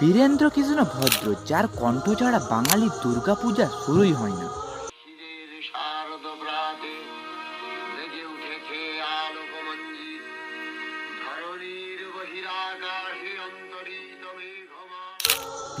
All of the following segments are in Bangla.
বীরেন্দ্র কৃষ্ণ ভদ্র যার কণ্ঠ ছাড়া বাঙালি দুর্গাপূজা শুরুই হয় না।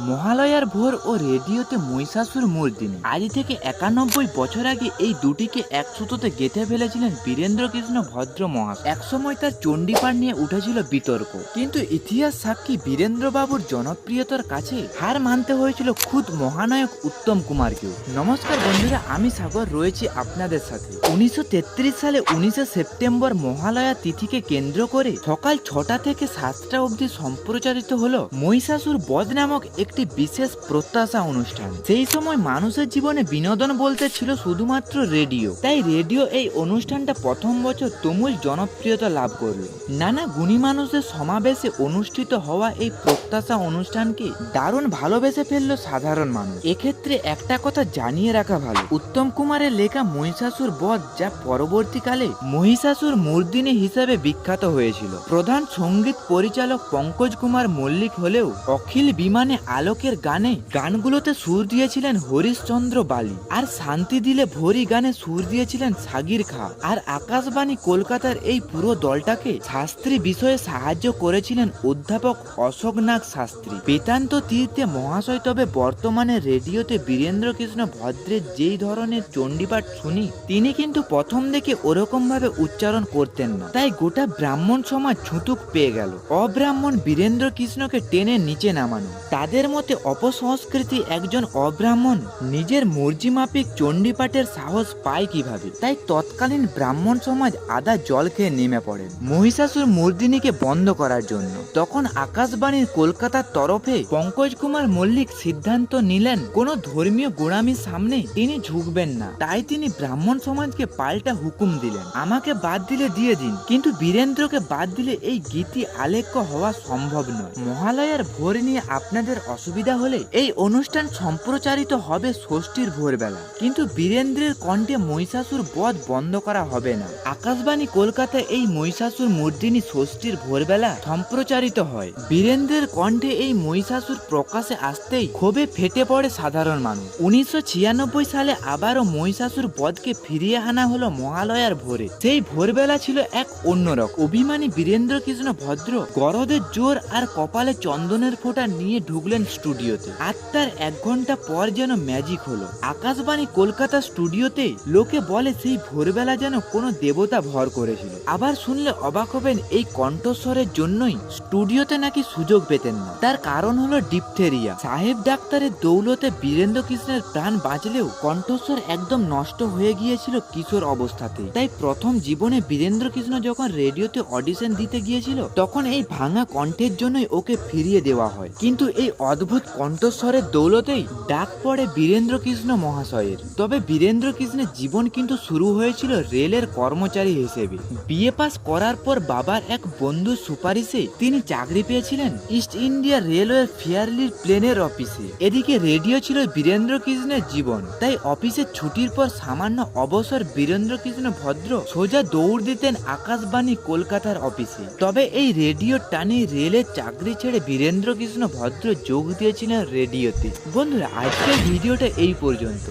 মহালয়ার ভোর ও রেডিওতে মহিষাসুর মূর্তিনি আজ থেকে একানব্বই বছর আগে এই দুটিকে এক সুতোতে গেঁথে ফেলেছিলেন বীরেন্দ্র কৃষ্ণ ভদ্র মহাশ একসময় তার চণ্ডীপাঠ নিয়ে উঠেছিল বিতর্ক। কিন্তু ইতিহাস সাক্ষী বীরেন্দ্র বাবুর জনপ্রিয়তার কাছে হার মানতে হয়েছিল খুদ মহানায়ক উত্তম কুমারকেও। নমস্কার বন্ধুরা, আমি সাগর, রয়েছি আপনাদের সাথে। উনিশশো তেত্রিশ সালে উনিশে সেপ্টেম্বর মহালয়া তিথিকে কেন্দ্র করে সকাল ছটা থেকে সাতটা অবধি সম্প্রচারিত হলো মহিষাসুর বধ নামক একটি বিশেষ প্রত্যাশা অনুষ্ঠান। সেই সময় মানুষের জীবনে বিনোদন বলতে ছিল শুধুমাত্র রেডিও। তাই রেডিও এই অনুষ্ঠানটা প্রথম বছর তুমুল জনপ্রিয়তা লাভ করল। নানা গুণী মানুষের সমাবেশে অনুষ্ঠিত হওয়া এই প্রত্যাশা অনুষ্ঠানকে দারুণ ভালোবেসে ফেলল সাধারণ মানুষ। এক্ষেত্রে একটা কথা জানিয়ে রাখা ভালো। উত্তম কুমারের লেখা মহিষাসুর বধ যা পরবর্তীকালে মহিষাসুর মূর্দিনী হিসেবে বিখ্যাত হয়েছিল। প্রধান সংগীত পরিচালক পঙ্কজ কুমার মল্লিক হলেও অখিল বিমানে আলোকের গানে গানগুলোতে সুর দিয়েছিলেন হরিশচন্দ্র বালি। আর শান্তি দিলে ভরি গানে সুর দিয়েছিলেন সাগির খা। আর আকাশবাণী কলকাতার এই পুরো দলটাকে শাস্ত্রী বিষয়ে সাহায্য করেছিলেন অধ্যাপক অশোক নাগ শাস্ত্রী। বেতান্ত তীর্থে মহাশয় তবে বর্তমানে রেডিওতে বীরেন্দ্র কৃষ্ণ ভদ্রের যেই ধরনের চণ্ডীপাঠ শুনি, তিনি কিন্তু প্রথম দেখে ওরকম ভাবে উচ্চারণ করতেন না। তাই গোটা ব্রাহ্মণ সমাজ ছুতুক পেয়ে গেল। অব্রাহ্মণ বীরেন্দ্র কৃষ্ণকে টেনে নিচে নামানো। তাদের মতে অপসংস্কৃতি একজন অব্রাহ্মণ নিজের মর্জি মাফিক চণ্ডীপাঠের সাহস পায় কীভাবে? তাই তৎকালীন ব্রাহ্মণ সমাজ আদা জল খেয়ে নেমে পড়েন মহিষাসুর মর্দিনীকে বন্ধ করার জন্য। তখন আকাশবাণীর কলকাতার তরফে পঙ্কজ কুমার মল্লিক সিদ্ধান্ত নিলেন, কোন ধর্মীয় গোড়ামির সামনে তিনি ঝুঁকবেন না। তাই তিনি ব্রাহ্মণ সমাজকে পাল্টা হুকুম দিলেন। আমাকে বাদ দিলে দিয়ে দিন, কিন্তু বীরেন্দ্রকে বাদ দিলে এই গীতি আলেখ্য হওয়া সম্ভব নয়। মহালয়ার ভোর নিয়ে আপনাদের অসুবিধা হলে এই অনুষ্ঠান সম্প্রচারিত হবে ষষ্ঠীর ভোরবেলা। কিন্তু বীরেন্দ্রের কণ্ঠে মহিষাসুর বধ বন্ধ করা হবে না। আকাশবাণী কলকাতায় এই মহিষাসুর মূর্তিনি ষষ্ঠীর ভোরবেলা সম্প্রচারিত হয়। বীরেন্দ্রের কণ্ঠে এই মহিষাসুর প্রকাশে আসতেই ক্ষোভে ফেটে পড়ে সাধারণ মানুষ। উনিশশো ছিয়ানব্বই সালে আবারও মহিষাসুর বধকে ফিরিয়ে আনা হলো মহালয়ার ভোরে। সেই ভোরবেলা ছিল এক অন্যরকম অভিমানী বীরেন্দ্র কৃষ্ণ ভদ্র গরদের জোর আর কপালে চন্দনের ফোঁটা নিয়ে ঢুকলেন স্টুডিওতে আর তার এক ঘণ্টা পর যেন ম্যাজিক হলো। আকাশবাণী কলকাতা স্টুডিওতে লোকে বলে সেই ভোরবেলা যেন কোনো দেবতা ভর করেছিল। আবার শুনলে অবাক হবেন এই কণ্ঠস্বরের জন্যই স্টুডিওতে নাকি সুযোগ পেতেন না। তার কারণ হলো ডিপথেরিয়া সাহেব ডাক্তারের দৌলতে বীরেন্দ্র কৃষ্ণের প্রাণ বাঁচলেও কণ্ঠস্বর একদম নষ্ট হয়ে গিয়েছিল কিশোর অবস্থাতেই। তাই প্রথম জীবনে বীরেন্দ্র কৃষ্ণ যখন রেডিওতে অডিশন দিতে গিয়েছিল, তখন এই ভাঙা কণ্ঠের জন্যই ওকে ফিরিয়ে দেওয়া হয়। কিন্তু এই অদ্ভুত কণ্ঠস্বরের দৌলতেই ডাক পড়ে বীরেন্দ্র কৃষ্ণ মহাশয়ের। তবে বীরেন্দ্র কৃষ্ণের জীবন কিন্তু শুরু হয়েছিল রেলের কর্মচারী হিসেবে। বিএ পাস করার পর বাবার এক বন্ধুর সুপারিশে তিনি চাকরি পেয়েছিলেন ইস্ট ইন্ডিয়া রেলওয়ে ফেয়ারলির প্লেনের অফিসে। এদিকে রেডিও ছিল বীরেন্দ্র কৃষ্ণের জীবন। তাই অফিসের ছুটির পর সামান্য অবসর বীরেন্দ্র কৃষ্ণ ভদ্র সোজা দৌড় দিতেন আকাশবাণী কলকাতার অফিসে। তবে এই রেডিও টানে রেলের চাকরি ছেড়ে বীরেন্দ্র কৃষ্ণ ভদ্র যোগ দিয়েছিলেন রেডিওতে? বন্ধুরা আজকের ভিডিওটা এই পর্যন্ত।